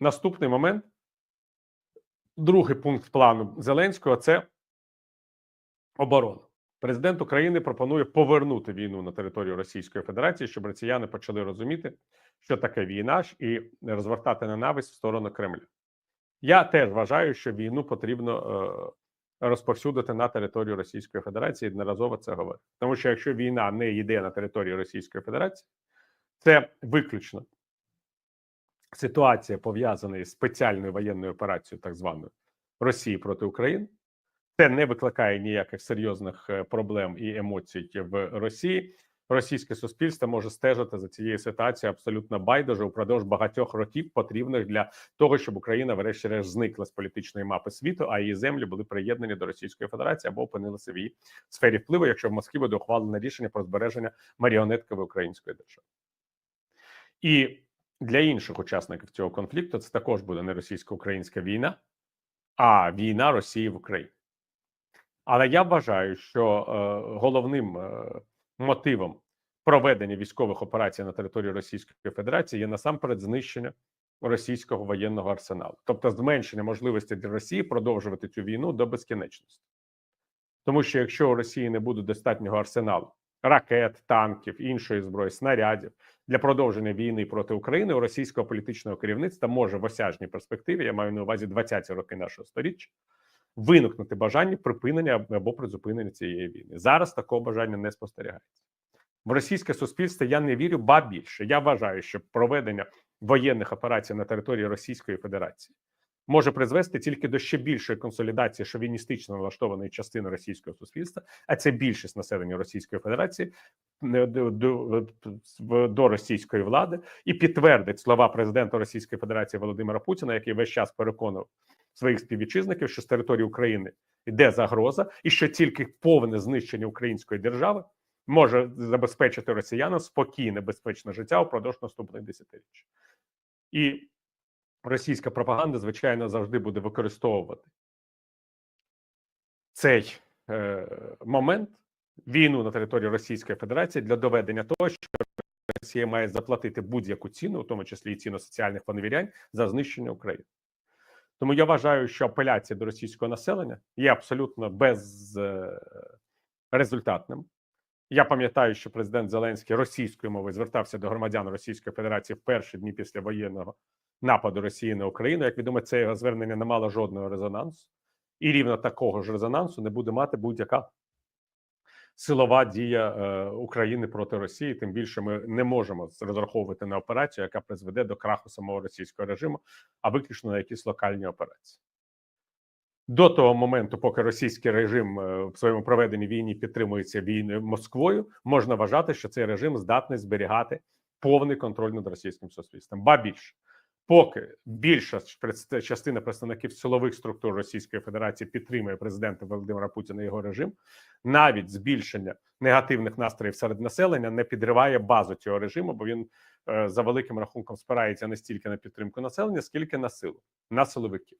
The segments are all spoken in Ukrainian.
наступний момент, другий пункт плану Зеленського це оборона. Президент України пропонує повернути війну на територію Російської Федерації, щоб росіяни почали розуміти, що таке війна і розвертати ненависть в сторону Кремля. Я теж вважаю, що війну потрібно е, розповсюдити на територію Російської Федерації. і Неразово це говорю. Тому що якщо війна не йде на територію Російської Федерації, це виключно ситуація пов'язана із спеціальною воєнною операцією, так званою Росії проти України. Це не викликає ніяких серйозних е, проблем і емоцій в Росії. Російське суспільство може стежити за цією ситуацією абсолютно байдуже упродовж багатьох років, потрібних для того, щоб Україна, врешті-решт, зникла з політичної мапи світу, а її землі були приєднані до Російської Федерації або опинилися в її сфері впливу, якщо в Москві буде ухвалене рішення про збереження маріонеткової української держави. І для інших учасників цього конфлікту це також буде не російсько-українська війна, а війна Росії в Україні. Але я вважаю, що е, головним е, мотивом проведення військових операцій на території Російської Федерації є насамперед знищення російського воєнного арсеналу, тобто зменшення можливості для Росії продовжувати цю війну до безкінечності. Тому що якщо у Росії не буде достатнього арсеналу ракет, танків, іншої зброї, снарядів для продовження війни проти України, у російського політичного керівництва може в осяжній перспективі, я маю на увазі 20-ті роки нашого сторіччя, виникнути бажання припинення або призупинення цієї війни. Зараз такого бажання не спостерігається. В російське суспільство я не вірю, ба більше. Я вважаю, що проведення воєнних операцій на території Російської Федерації може призвести тільки до ще більшої консолідації шовіністично налаштованої частини російського суспільства, а це більшість населення Російської Федерації е, до, до, до російської влади і підтвердить слова президента Російської Федерації Володимира Путіна, який весь час переконував своїх співвітчизників, що з території України йде загроза, і що тільки повне знищення української держави може забезпечити росіянам спокійне, безпечне життя упродовж наступних десятиріч. І російська пропаганда, звичайно, завжди буде використовувати цей е, момент війну на території Російської Федерації для доведення того, що Росія має заплатити будь-яку ціну, у тому числі і ціну соціальних поневірянь, за знищення України. Тому я вважаю, що апеляція до російського населення є абсолютно безрезультатним. Я пам'ятаю, що президент Зеленський російською мовою звертався до громадян Російської Федерації в перші дні після воєнного нападу Росії на Україну. Як відомо, це його звернення не мало жодного резонансу, і рівно такого ж резонансу не буде мати будь-яка силова дія е, України проти Росії. Тим більше ми не можемо розраховувати на операцію, яка призведе до краху самого російського режиму, а виключно на якісь локальні операції. До того моменту, поки російський режим е, в своєму проведенні війні підтримується війною Москвою, можна вважати, що цей режим здатний зберігати повний контроль над російським суспільством. Ба більше, поки більша частина представників силових структур Російської Федерації підтримує президента Володимира Путіна і його режим, навіть збільшення негативних настроїв серед населення не підриває базу цього режиму, бо він е, за великим рахунком спирається не стільки на підтримку населення, скільки на силу, на силовиків.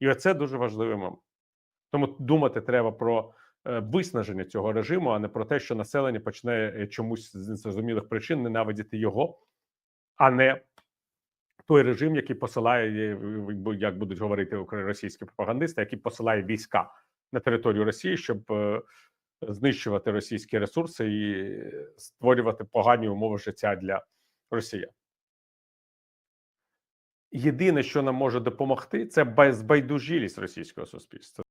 І оце дуже важливий момент. Тому думати треба про е, виснаження цього режиму, а не про те, що населення почне е, чомусь з незрозумілих причин ненавидіти його, а не той режим, який посилає, е, як будуть говорити російські пропагандисти, який посилає війська на територію Росії, щоб знищувати російські ресурси і створювати погані умови життя для росіян. Єдине, що нам може допомогти, це безбайдужілість російського суспільства.